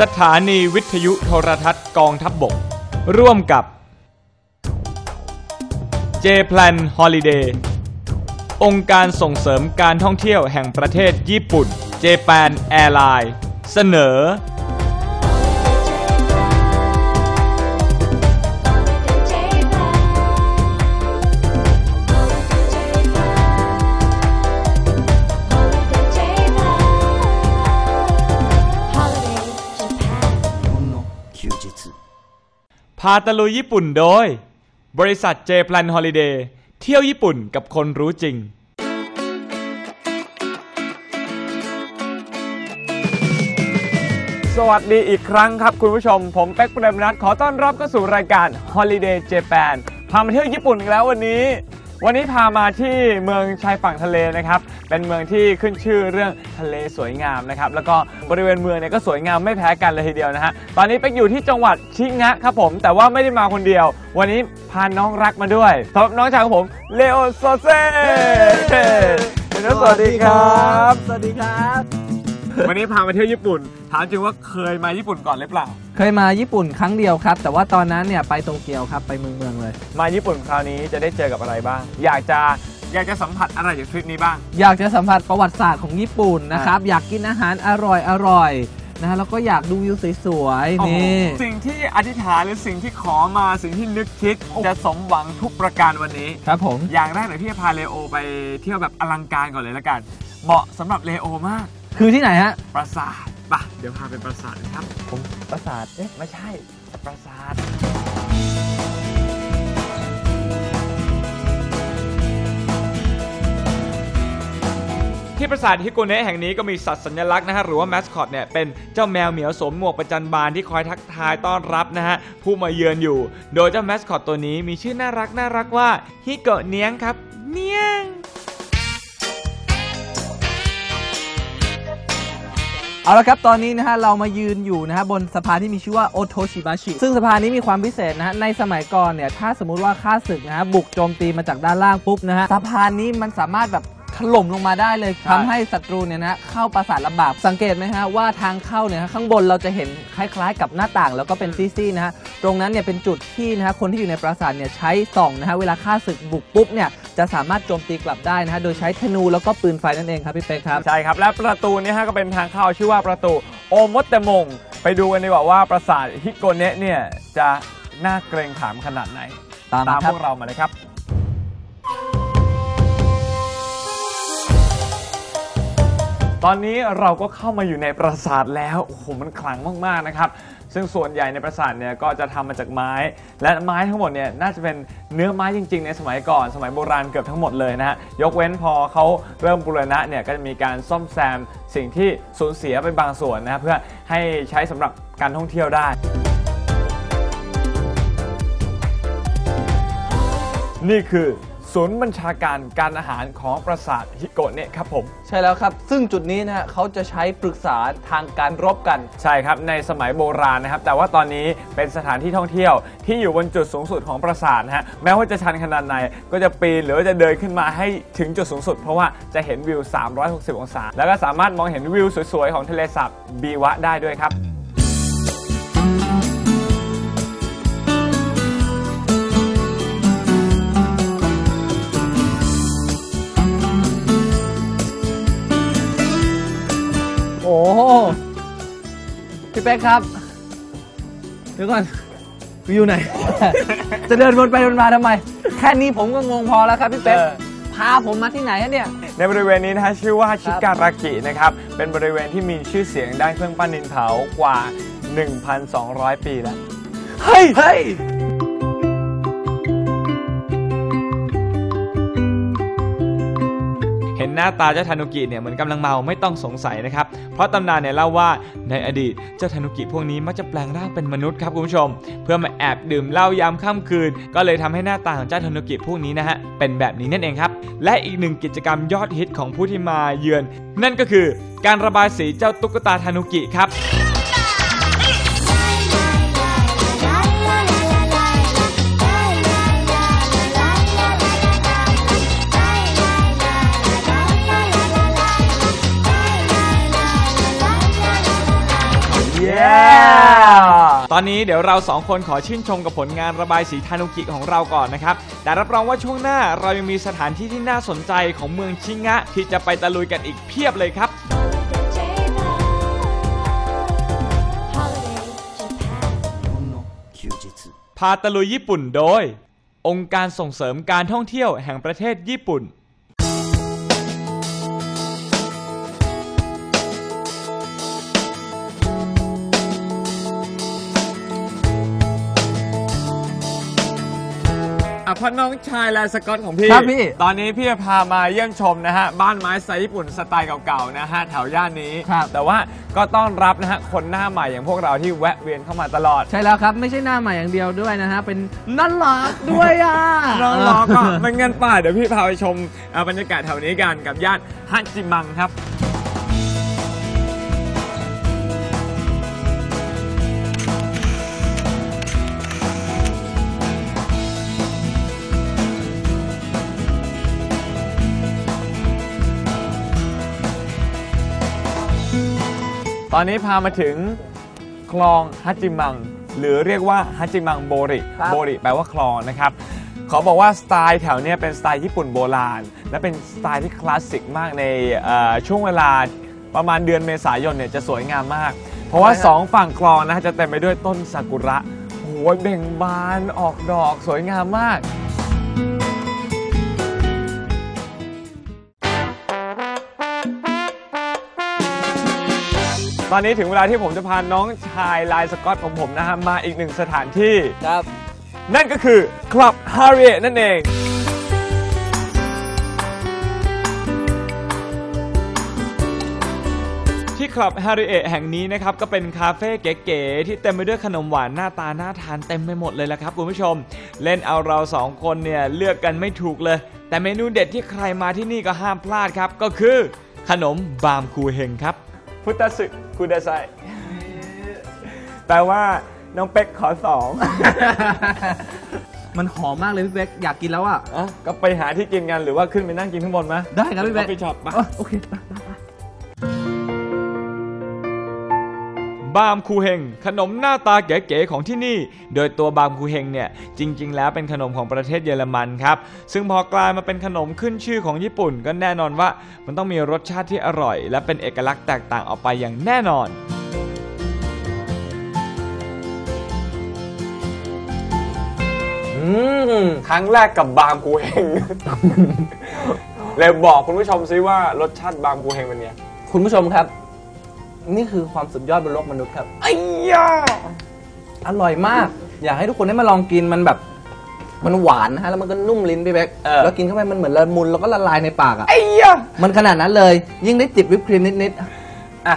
สถานีวิทยุโทรทัศน์กองทัพบบก ร่วมกับ J Plan Holiday องค์การส่งเสริมการท่องเที่ยวแห่งประเทศญี่ปุ่น j p a n Airline เสนอ พาตะลุยญี่ปุ่นโดย บริษัท J Plan Holiday เที่ยวญี่ปุ่นกับคนรู้จริง สวัสดีอีกครั้งครับคุณผู้ชม ผมเป๊กเปรมนัทขอต้อนรับเข้าสู่รายการ Holiday Japan พามาเที่ยวญี่ปุ่นอีกแล้ววันนี้ วันนี้พามาที่เมืองชายฝั่งทะเลนะครับ เป็นเมืองที่ขึ้นชื่อเรื่องทะเลสวยงามนะครับ แล้วก็บริเวณเมืองเนี่ยก็สวยงามไม่แพ้กันเลยทีเดียวนะฮะ ตอนนี้เป็กอยู่ที่จังหวัดชิงะครับผม แต่ว่าไม่ได้มาคนเดียว วันนี้พาน้องรักมาด้วยสำหรับน้องชายของผมเลโอโซเซ่เลโอสวัสดีครับ สวัสดีครับ วันนี้พามาเที่ยวญี่ปุ่น ถามจริงว่าเคยมาญี่ปุ่นก่อนหรือเปล่า เคยมาญี่ปุ่นครั้งเดียวครับ แต่ว่าตอนนั้นเนี่ยไปโตเกียวครับไปเมืองเมืองเลย มาญี่ปุ่นคราวนี้จะได้เจอกับอะไรบ้าง อยากจะอยากจะสัมผัสอะไรจากทริปนี้บ้าง อยากจะสัมผัสประวัติศาสตร์ของญี่ปุ่นนะครับ อยากกินอาหารอร่อยอร่อยนะฮะแล้วก็อยากดูวิวสวยๆนี่สิ่งที่อธิษฐานหรือสิ่งที่ขอมาสิ่งที่นึกคิดจะสมหวังทุกประการวันนี้ ครับผม อย่างแรกเลยที่จะพาเลโอไปเที่ยวแบบอลังการก่อนเลยละกัน เหมาะสำหรับเลโอมาก คือที่ไหนฮะ ปราสาทปะเดี๋ยวพาไปปราสาทนะครับ ผมปราสาท เอ๊ะ ไม่ใช่ ปราสาท ที่ปราสาทฮิโกเนะแห่งนี้ก็มีสัตว์สัญลักษณ์นะฮะหรือว่าแมสคอตเนี่ยเป็นเจ้าแมวเหมียวสวมหมวกประจันบานที่คอยทักทายต้อนรับนะฮะผู้มาเยือนอยู่ โดยเจ้าแมสคอตตัวนี้มีชื่อน่ารักน่ารักว่าฮิโกะเนียงครับ เนียง เอาละครับ ตอนนี้นะฮะเรามายืนอยู่นะฮะบนสะพานที่มีชื่อว่าโอโทชิบาชิ ซึ่งสะพานนี้มีความพิเศษนะฮะในสมัยก่อนเนี่ยถ้าสมมุติว่าข้าศึกนะฮะบุกโจมตีมาจากด้านล่างปุ๊บนะฮะสะพานนี้มันสามารถแบบถล่มลงมาได้เลยใช่ทำให้ศัตรูเนี่ยนะเข้าปราสาทลำบากสังเกตไหมฮะว่าทางเข้าเนี่ยฮะข้างบนเราจะเห็นคล้ายๆ กับหน้าต่างแล้วก็เป็นซี่ๆนะฮะตรงนั้นเนี่ยเป็นจุดที่นะฮะคนที่อยู่ในปราสาทเนี่ยใช้ส่องนะฮะเวลาข้าศึกบุกปุ๊บเนี่ย จะสามารถโจมตีกลับได้นะฮะโดยใช้ธนูแล้วก็ปืนไฟนั่นเองครับพี่เป๊กครับ ใช่ครับ และประตูนี้ฮะก็เป็นทางเข้าชื่อว่าประตูโอมดเตมง ไปดูกันดีกว่าว่าปราสาทฮิโกเนะเนี่ยจะน่าเกรงขามขนาดไหน ตามตามมาครัพบวกเรามาเลยครับ ตอนนี้เราก็เข้ามาอยู่ในปราสาทแล้วโอ้โหมันขลังมากๆนะครับ ซึ่งส่วนใหญ่ในปราสาทเนี่ยก็จะทำมาจากไม้ และไม้ทั้งหมดเนี่ยน่าจะเป็นเนื้อไม้จริง ๆ ในสมัยก่อนสมัยโบราณเกือบทั้งหมดเลยนะฮะยกเว้นพอเขาเริ่มบูรณะเนี่ยก็จะมีการซ่อมแซมสิ่งที่สูญเสียไปบางส่วนนะฮะเพื่อให้ใช้สำหรับการท่องเที่ยวได้นี่คือ ศูนย์บัญชาการการอาหารของปราสาทฮิโกะเนะครับผม ใช่แล้วครับ ซึ่งจุดนี้นะฮะเขาจะใช้ปรึกษาทางการรบกัน ใช่ครับในสมัยโบราณนะครับ แต่ว่าตอนนี้เป็นสถานที่ท่องเที่ยวที่อยู่บนจุดสูงสุดของปราสาทนะฮะแม้ว่าจะชันขนาดไหนก็จะปีนหรือว่าจะเดินขึ้นมาให้ถึงจุดสูงสุด เพราะว่าจะเห็นวิว 360 องศา แล้วก็สามารถมองเห็นวิวสวยๆของทะเลสาบบีวะได้ด้วยครับ พี่เป๊กครับ เดี๋ยวก่อนวิวไหน จะเดินวนไปวนมาทำไม แค่นี้ผมก็งงพอแล้วครับพี่เป๊ก เออ พาผมมาที่ไหนฮะเนี่ย ในบริเวณนี้นะฮะชื่อว่าชิการากินะครับ เป็นบริเวณที่มีชื่อเสียงด้านเครื่องปั้นดินเผากว่า 1,200 ปีแล้ว เฮ้ย เฮ้ย นหน้าตาเจ้าทานุกิเนี่ยเหมือนกำลังเมาไม่ต้องสงสัยนะครับ เพราะตำนานเนี่ยเล่าว่าในอดีตเจ้าทานุกิพวกนี้มักจะแปลงร่างเป็นมนุษย์ครับคุณผู้ชม เพื่อมาแอบดื่มเหล้ายามค่ำคืน ก็เลยทำให้หน้าตาของเจ้าทานุกิพวกนี้นะฮะเป็นแบบนี้นั่นเองครับ และอีกหนึ่งกิจกรรมยอดฮิตของผู้ที่มาเยือน นั่นก็คือการระบายสีเจ้าตุ๊กตาทานุกิครับ อนนี้เดี๋ยวเราสองคนขอชื่นชมกับผลงานระบายสีทานุกิของเราก่อนนะครับ แต่รับรองว่าช่วงหน้าเรายังมีสถานที่ที่น่าสนใจของเมืองชิงะ ที่จะไปตะลุยกันอีกเพียบเลยครับ พาตะลุยญี่ปุ่นโดย องค์การส่งเสริมการท่องเที่ยวแห่งประเทศญี่ปุ่น พอน้องชายแลสกอตของพี่ ครับพี่ ตอนนี้พี่จะพามาเยี่ยมชมนะฮะ บ้านไม้สไตล์ญี่ปุ่นสไตล์เก่าๆนะฮะแถวย่านนี้ ครับ แต่ว่าก็ต้อนรับนะฮะคนหน้าใหม่อย่างพวกเราที่แวะเวียนเข้ามาตลอด ใช่แล้วครับไม่ใช่หน้าใหม่อย่างเดียวด้วยนะฮะเป็นน่ารักด้วยอะน้องๆก็ไม่งั้นป่าเดี๋ยวพี่พาไปชมอ่าบรรยากาศแถวนี้กันกับย่านฮัจิมังครับ ตอนนี้พามาถึงคลองฮัจิมัง หรือเรียกว่าฮัจิมังโบริ ครับ โบริแปลว่าคลองนะครับ ขอบอกว่าสไตล์แถวเนี้ยเป็นสไตล์ญี่ปุ่นโบราณ และเป็นสไตล์ที่คลาสสิกมากในเอ่อช่วงเวลาประมาณเดือนเมษายนเนี่ยจะสวยงามมาก เพราะว่าสองฝั่งคลองนะฮะจะเต็มไปด้วยต้นซากุระโอ้ยเบ่งบานออกดอกสวยงามมาก ตอนนี้ถึงเวลาที่ผมจะพาน้องชายลายสกอตของผมนะฮะมาอีกหนึ่งสถานที่ ครับ นั่นก็คือคลับฮาริเอนั่นเอง ที่คลับฮาริเอแห่งนี้นะครับก็เป็นคาเฟ่เก๋ๆที่เต็มไปด้วยขนมหวานหน้าตาน่าทานเต็มไปหมดเลยละครับคุณผู้ชม เล่นเอาเราสองคนเนี่ยเลือกกันไม่ถูกเลย แต่เมนูเด็ดที่ใครมาที่นี่ก็ห้ามพลาดครับ ก็คือขนมบามคูเฮงครับ พุทธสึคุดาไซแปลว่าน้องเป็กขอสองมันหอมมากเลยพี่เป๊กอยากกินแล้วอะ อะก็ไปหาที่กินกันหรือว่าขึ้นไปนั่งกินข้างบนไหมได้ครับพี่เป๊ก ไปช็อปปะอ๋อโอเค บามคูเฮงขนมหน้าตาเก๋ๆของที่นี่ โดยตัวบามคูเฮงเนี่ยจริง ๆ แล้วเป็นขนมของประเทศเยอรมันครับ ซึ่งพอกลายมาเป็นขนมขึ้นชื่อของญี่ปุ่น ก็แน่นอนว่ามันต้องมีรสชาติที่อร่อย และเป็นเอกลักษณ์แตกต่างออกไปอย่างแน่นอนอืมครั้งแรกกับบามคูเฮงเลยบอกคุณผู้ชมซิว่ารสชาติบามคูเฮงเป็นไงคุณผู้ชมครับ นี่คือความสุดยอดบนโลกมนุษย์ครับไอ้ยาอร่อยมาก อยากให้ทุกคนได้มาลองกินมันแบบมันหวานนะฮะแล้วมันก็นุ่มลิ้นพี่เป๊กแล้วกินเข้าไปมันเหมือนละมุนแล้วก็ละลายในปากอะไอ้ยามันขนาดนั้นเลย ยิ่งได้จิบวิปครีมนิดอะ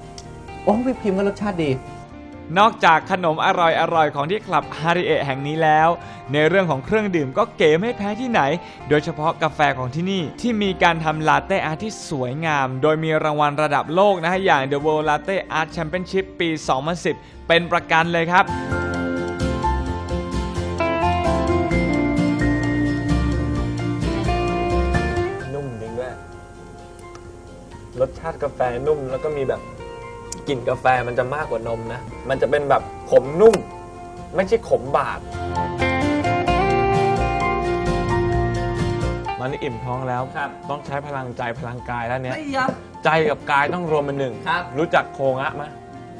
ๆโอ้วิปครีมก็รสชาติดี นอกจากขนมอร่อยๆ ของที่คลับฮาริเอะแห่งนี้แล้ว ในเรื่องของเครื่องดื่มก็เก๋ไม่แพ้ที่ไหน โดยเฉพาะกาแฟของที่นี่ ที่มีการทำลาเต้อาร์ตที่สวยงาม โดยมีรางวัลระดับโลกนะฮะอย่าง The World Latte Art Championship ปี 2010 เป็นประกันเลยครับนุ่มจริงด้วยรสชาติกาแฟนุ่มแล้วก็มีแบบ กลิ่นกาแฟมันจะมากกว่านมนะ มันจะเป็นแบบขมนุ่ม ไม่ใช่ขมบาดตอนนี้อิ่มท้องแล้ว ครับ ต้องใช้พลังใจพลังกายแล้วเนี้ยไม่ยับ ใจกับกายต้องรวมเป็นหนึ่งครับรู้จักโคงะไหม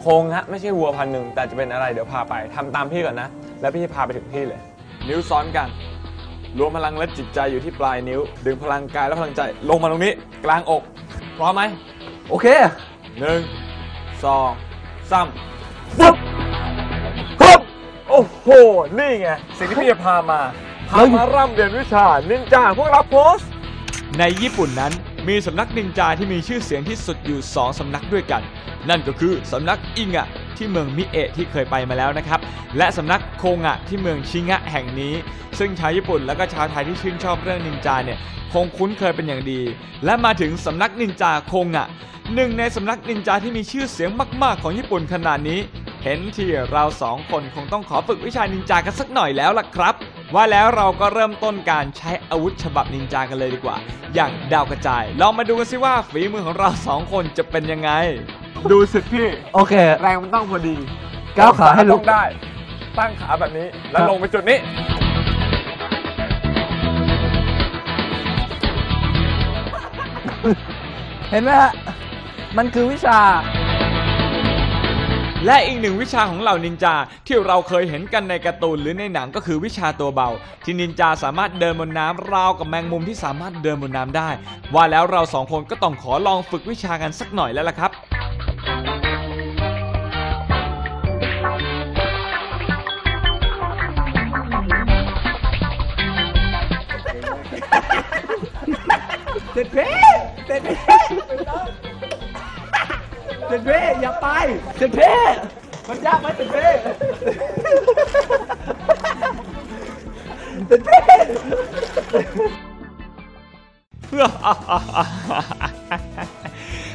โคงะไม่ใช่วัวพันธุ์หนึ่งแต่จะเป็นอะไรเดี๋ยวพาไปทำตามพี่ก่อนนะ แล้วพี่จะพาไปถึงที่เลย นิ้วซ้อนกัน รวมพลังและจิตใจอยู่ที่ปลายนิ้ว ดึงพลังกายและพลังใจลงมาตรงนี้ กลางอก พร้อมไหมโอเค หนึ่ง สองสามปุ๊บปุ๊บโอ้โห นี่ไง สิ่งที่พี่จะพามา พามาร่ำเรียนวิชานินจาพวกเราโพสต์ในญี่ปุ่นนั้น มีสำนักนินจาที่มีชื่อเสียงที่สุดอยู่ 2สำนักด้วยกัน นั่นก็คือสำนักอิงะที่เมืองมิเอะที่เคยไปมาแล้วนะครับ และสำนักโคงะที่เมืองชิงะแห่งนี้ ซึ่งชาวญี่ปุ่นและก็ชาวไทยที่ชื่นชอบเรื่องนินจาเนี่ยคงคุ้นเคยเป็นอย่างดี และมาถึงสำนักนินจาโคงะหนึ่งในสำนักนินจาที่มีชื่อเสียงมาก ๆ ของญี่ปุ่นขนาดนี้ เห็นที่เราสองคนคงต้องขอฝึกวิชานินจากันสักหน่อยแล้วล่ะครับ ว่าแล้วเราก็เริ่มต้นการใช้อาวุธฉบับนินจากันเลยดีกว่า อย่างดาวกระจาย ลองมาดูกันสิว่าฝีมือของเราสองคนจะเป็นยังไง ดูสึกพี่ โอเค แรงมันต้องพอดีก้าวขาให้ลุกต้องได้ ตั้งขาแบบนี้แล้วลงไปจุดนี้ เห็นไหมฮะ มันคือวิชา และอีกหนึ่งวิชาของเหล่านินจาที่เราเคยเห็นกันในการ์ตูนหรือในหนังก็คือวิชาตัวเบา ที่นินจาสามารถเดินบนน้ำราวกับแมงมุมที่สามารถเดินบนน้ำได้ ว่าแล้วเราสองคนก็ต้องขอลองฝึกวิชากันสักหน่อยแล้วล่ะครับเด็ดเพเด็ดเพ เด็ดเพ่อย่าไปเด็ดเพ่มันยากไหมเด็ดเพ่เด็ดเพ่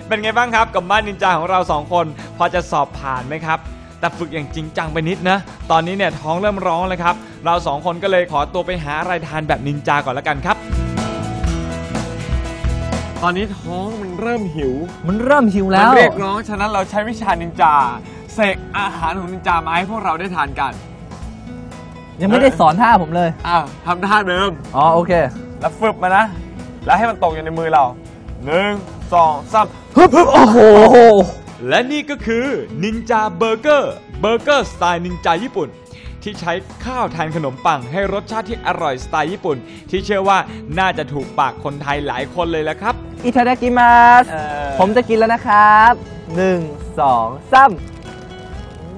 เป็นไงบ้างครับกับบ้านนินจาของเราสองคน พอจะสอบผ่านไหมครับแต่ฝึกอย่างจริงจังไปนิดนะ ตอนนี้เนี่ยท้องเริ่มร้องเลยครับ เราสองคนก็เลยขอตัวไปหาอะไรทานแบบนินจาก่อนแล้วกันครับ อนนี้ท้องมันเริ่มหิว มันเริ่มหิวมัแล้นว เรียกร้อง ฉะนั้นเราใช้วิชานินจาเสกอาหารของนินจามาให้พวกเราได้ทานกัน ยังไม่ได้สอนท่าผมเลย อ้าวทำท่าเดิม อ๋อ โอเค แล้วฟึบมานะ แล้วให้มันตกอยู่ในมือเราหนึ่งสองสามฮึบฮึบโอ้โห และนี่ก็คือนินจาเบอร์เกอร์เบอร์เกอร์สไตล์นินจาญี่ปุ่น ที่ใช้ข้าวแทนขนมปังให้รสชาติที่อร่อยสไตล์ญี่ปุ่น ที่เชื่อว่าน่าจะถูกปากคนไทยหลายคนเลยละครับ อิทาดากิมัสผมจะกินแล้วนะครับหนึ่งสองสาม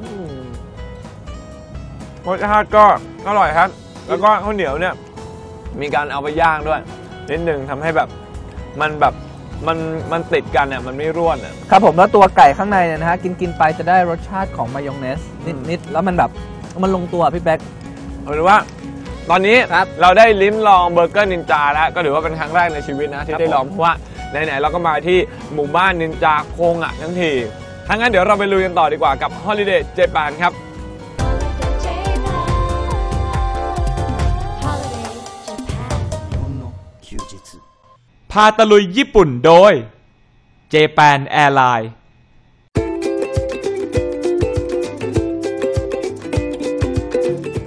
อืมรสชาติก็อร่อยครับ แล้วก็ข้าวเหนียวเนี่ย มีการเอาไปย่างด้วย นิดหนึ่งทำให้แบบมันแบบมันมันติดกันเนี่ยมันไม่ร่วนอะ ครับผมแล้วตัวไก่ข้างในเนี่ยนะฮะกินกินไปจะได้รสชาติของมายองเนสนิดนิดแล้วมันแบบ มันลงตัวพี่แบ๊กหรือว่า ตอนนี้รเราได้ลิ้มลองเบอร์เกอร์นินจาแล้ว ก็ถือว่าเป็นครั้งแรกในชีวิตนะ ที่ได้ลองเพราะว่าไหนๆเราก็มาที่หมู่บ้านนินจาโคงอะทั้งทีถ้างั้นเดี๋ยวเราไปลุยกันต่อดีกว่ากับฮอลิเดย์เจแปนครับพาตะลุยญี่ปุ่นโดย Japan Airlines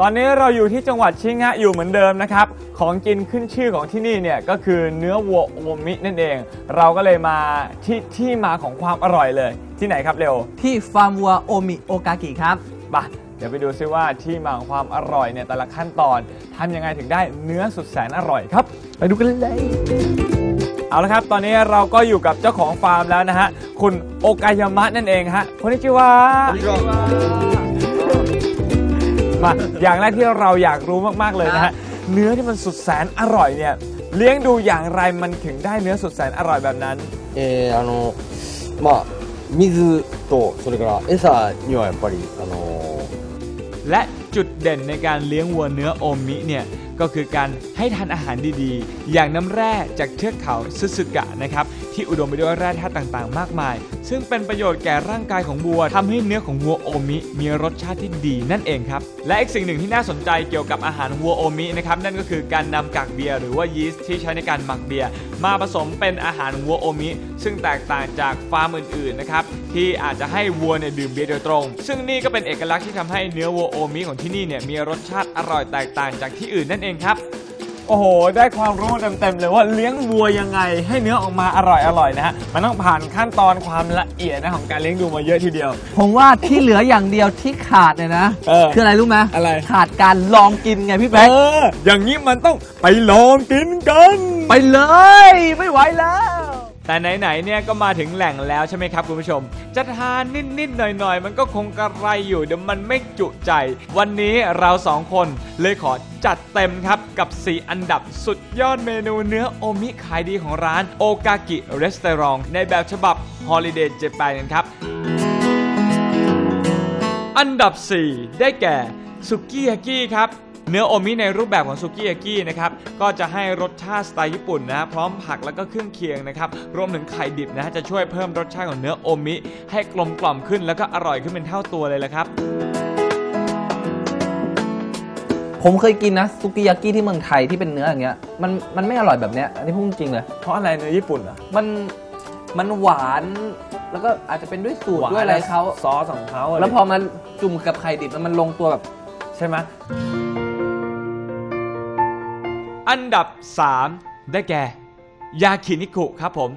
ตอนนี้เราอยู่ที่จังหวัดชิงะอยู่เหมือนเดิมนะครับ ของกินขึ้นชื่อของที่นี่เนี่ยก็คือเนื้อวัวโอมินั่นเอง เราก็เลยมาที่ที่มาของความอร่อยเลย ที่ไหนครับเร็วที่ฟาร์มวัวโอมิโอกากิครับไปะเดี๋ยวไปดูซิว่าที่มาของความอร่อยเนี่ยแต่ละขั้นตอนทำยังไงถึงได้เนื้อสุดแสนอร่อยครับ ไปดูกันเลยเอาละครับ ตอนนี้เราก็อยู่กับเจ้าของฟาร์มแล้วนะฮะ คุณโอกายามะนั่นเองฮะคนนี้ชื่อว่า มาอย่างแรกที่เราอยากรู้มากๆเลยนะฮะ เนื้อที่มันสุดแสนอร่อยเนี่ย เลี้ยงดูอย่างไรมันถึงได้เนื้อสุดแสนอร่อยแบบนั้น えー、あのまあ水とそれから餌にはやっぱりあの และจุดเด่นในการเลี้ยงวัวเนื้อโอมิเนี่ย ก็คือการให้ทานอาหารดีๆ อย่างน้ำแร่จากเทือกเขาซึสึกะนะครับที่อุดมไปด้วยแร่ธาตุต่างๆ มากมาย ซึ่งเป็นประโยชน์แก่ร่างกายของวัวทำให้เนื้อของวัวโอมิ มีรสชาติที่ดีนั่นเองครับ และอีกสิ่งหนึ่งที่น่าสนใจเกี่ยวกับอาหารวัวโอมินะครับนั่นก็คือการนำกากเบียร์หรือว่ายีสต์ที่ใช้ในการหมักเบียร์มาผสมเป็นอาหารวัวโอมิ ซึ่งแตกต่างจากฟาร์มอื่นๆนะครับที่อาจจะให้วัวเนี่ยดื่มเบียร์โดยตรง ซึ่งนี่ก็เป็นเอกลักษณ์ที่ทำให้เนื้อวัวโอมิของที่นี่เนี่ยมีรสชาติอร่อยแตกต่างจากที่อื่นนั่นเองครับ โอ้โห ได้ความรู้เต็มๆเลยว่าเลี้ยงวัวยังไงให้เนื้อออกมาอร่อยๆนะฮะ มันต้องผ่านขั้นตอนความละเอียดนะของการเลี้ยงดูมาเยอะทีเดียว ผมว่าที่เหลืออย่างเดียวที่ขาดเนี่ยนะ เออคืออะไรรู้ไหมอะไร ขาดการลองกินไงพี่เอแบ๊กออย่างนี้มันต้องไปลองกินกัน ไปเลย ไม่ไหวแล้ว แต่ไหนๆเนี่ยก็มาถึงแหล่งแล้วใช่ไหมครับคุณผู้ชม จะทานนิดๆหน่อยๆ มันก็คงกระไรอยู่เดี๋ยวมันไม่จุใจ วันนี้เราสองคนเลยขอจัดเต็มครับกับ 4 อันดับสุดยอดเมนูเนื้อโอมิขายดีของร้านโอกากิรีสตอรองในแบบฉบับ Holiday Japan กันครับ อันดับ 4 ได้แก่สุกี้ยากิครับ เนื้อโอมิในรูปแบบของสุกี้ยากินะครับก็จะให้รสชาติสไตล์ญี่ปุ่นนะฮะพร้อมผักแล้วก็เครื่องเคียงนะครับรวมถึงไข่ดิบนะฮะจะช่วยเพิ่มรสชาติของเนื้อโอมิ ให้กลมกล่อมขึ้นแล้วก็อร่อยขึ้นเป็นเท่าตัวเลยละครับผมเคยกินนะซุกิยากิที่เมืองไทยที่เป็นเนื้ออย่างเงี้ยมันมันไม่อร่อยแบบเนี้ยอันนี้พูดจริงเลย เพราะอะไรเนื้อญี่ปุ่นอะมันมันหวานแล้วก็อาจจะเป็นด้วยสูตรด้วยอะไรเขาซอสของเขาะแล้วพอมันจุ่มกับไข่ดิบแล้วมันลงตัวแบบใช่ไหม อันดับ 3 ได้แก่ ยาคินิคุครับผม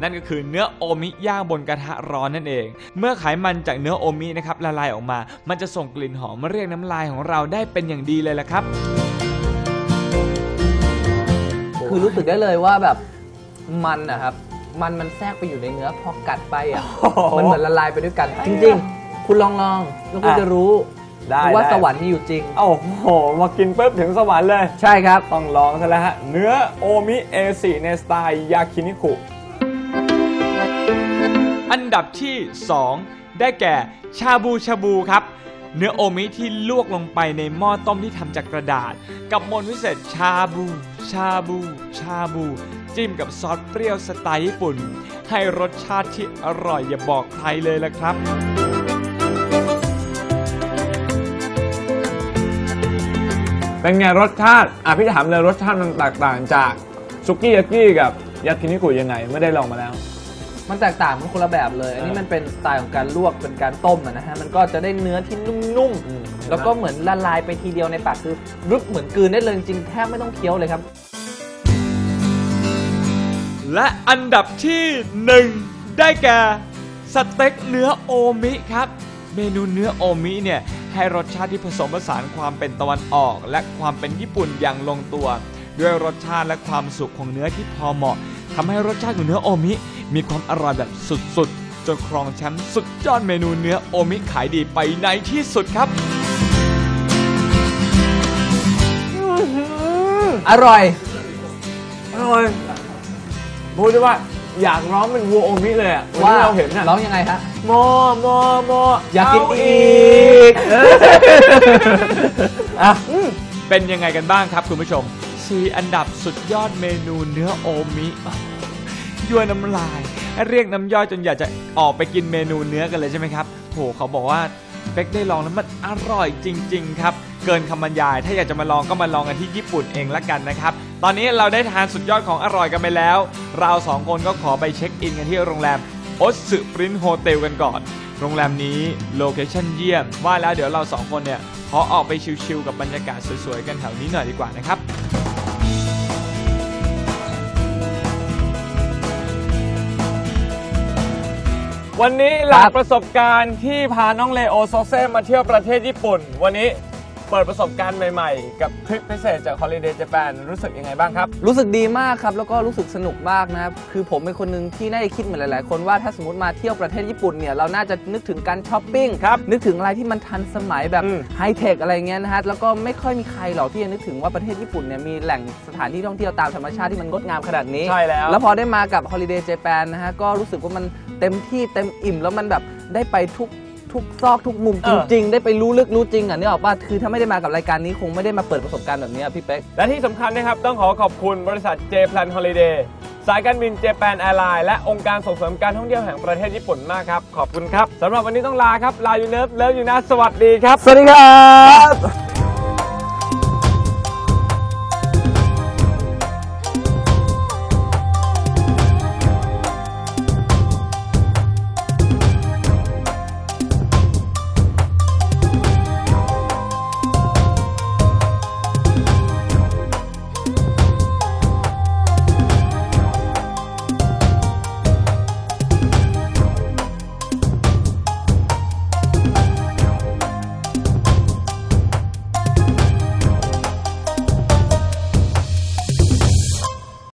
นั่นก็คือเนื้อโอมิย่างบนกระทะร้อนนั่นเอง เมื่อไขมันจากเนื้อโอมินะครับละลายออกมา มันจะส่งกลิ่นหอมเรียกน้ำลายของเราได้เป็นอย่างดีเลยละครับ คือรู้สึกได้เลยว่าแบบมันนะครับ มันมันแทรกไปอยู่ในเนื้อพอกัดไปอะโอ้โหมันเหมือนละลายไปด้วยกัน จริง ๆ คุณลองลองๆแล้วคุณอะจะรู้ ได้ว่าได้ สวรรค์มีอยู่จริง โอ้โห มากินปุ๊บถึงสวรรค์เลย ใช่ครับ ต้องลองซะแล้วฮะ เนื้อโอมิเอสีในสไตล์ยาคินิคุ อันดับที่ 2 ได้แก่ชาบูชาบูครับ เนื้อโอมิที่ลวกลงไปในหม้อต้มที่ทำจากกระดาษ กับมนต์วิเศษชาบู ชาบู ชาบู จิ้มกับซอสเปรี้ยวสไตล์ญี่ปุ่น ให้รสชาติที่อร่อยอย่าบอกใครเลยละครับ เป็นไงรสชาติอะพี่ถามเลยรสชาติมันแตกต่างจากซุกี้ยากิกับยากินิคุยังไงไม่ได้ลองมาแล้ว มันแตกต่างมันคนละแบบเลย อันนี้มันเป็นสไตล์ของการลวกเป็นการต้มอะนะฮะมันก็จะได้เนื้อที่นุ่มอืม ๆแล้วก็เหมือนละลายไปทีเดียวในปากคือรึบเหมือนกลืนได้เลยจริงๆแทบไม่ต้องเคี้ยวเลยครับ และอันดับที่ 1 ได้แก่สเต็กเนื้อโอมิครับ เมนูเนื้อโอมิเนี่ย ให้รสชาติที่ผสมผสานความเป็นตะวันออก และความเป็นญี่ปุ่นอย่างลงตัว ด้วยรสชาติและความสุขของเนื้อที่พอเหมาะทำให้รสชาติของเนื้อโอมิมีความอร่อยแบบสุดๆจนครองแชมป์สุดยอดเมนูเนื้อโอมิขายดีไปในที่สุดครับอร่อย อร่อยพูดได้ว่า อยากร้องเป็นวัวโอมิเลยอะวันว่าที่เราเห็นอะร้องยังไงฮะโมโมโมอยากกินเอีกอะอืมเป็นยังไงกันบ้างครับคุณผู้ชมสี่อันดับสุดยอดเมนูเนื้อโอมิยั่วน้ำลาย เรียกน้ำย่อยจนอยากจะออกไปกินเมนูเนื้อกันเลยใช่ไหมครับโหเขาบอกว่าเป๊กได้ลองแล้วมันอร่อยจริง ๆ ครับ เกินคำบรรยาย ถ้าอยากจะมาลองก็มาลองกันที่ญี่ปุ่นเองละกันนะครับ ตอนนี้เราได้ทานสุดยอดของอร่อยกันไปแล้ว เราสองคนก็ขอไปเช็คอินกันที่โรงแรมโอสึปรินโฮเทลกันก่อน โรงแรมนี้โลเคชั่นเยี่ยม ว่าแล้วเดี๋ยวเราสองคนเนี่ยขอออกไปชิลๆกับบรรยากาศสวยๆกันแถวนี้หน่อยดีกว่านะครับวันนี้หลักประสบการณ์ที่พาน้องเลโอโซเซ่มาเที่ยวประเทศญี่ปุ่น วันนี้ เปิดประสบการณ์ใหม่ๆ กับทริปพิเศษจาก Holiday Japan รู้สึกยังไงบ้างครับ รู้สึกดีมากครับ แล้วก็รู้สึกสนุกมากนะครับ คือผมเป็นคนหนึ่งที่น่าจะคิดเหมือนหลายๆ คนว่าถ้าสมมติมาเที่ยวประเทศญี่ปุ่นเนี่ยเราน่าจะนึกถึงการช้อปปิ้งครับนึกถึงอะไรที่มันทันสมัยแบบอืม ไฮเทคอะไรเงี้ยนะฮะแล้วก็ไม่ค่อยมีใครหรอกที่จะนึกถึงว่าประเทศญี่ปุ่นเนี่ยมีแหล่งสถานที่ท่องเที่ยวตามธรรมชาติที่มันงดงามขนาดนี้ ใช่แล้ว แล้วพอได้มากับ Holiday Japan นะฮะ ก็รู้สึกว่ามันเต็มที่เต็มอิ่ม แล้วมันแบบได้ไปทุก ทุกซอกทุกมุมเอจอ ริง ๆ ได้ไปรู้ลึกรู้จริงอะเนี่ยออกว่าคือถ้าไม่ได้มากับรายการนี้คงไม่ได้มาเปิดประสบการณ์แบบนี้อะพี่เป๊ก และที่สำคัญนะครับ ต้องขอขอบคุณบริษัท J Plan Holiday สายการบิน Japan Airlines และองค์การส่งเสริมการท่องเที่ยวแห่งประเทศญี่ปุ่นมากครับ ขอบคุณครับสำหรับวันนี้ต้องลาครับ ลาอยู่เนิฟเลิฟอยู่นะ สวัสดีครับ สวัสดีครับ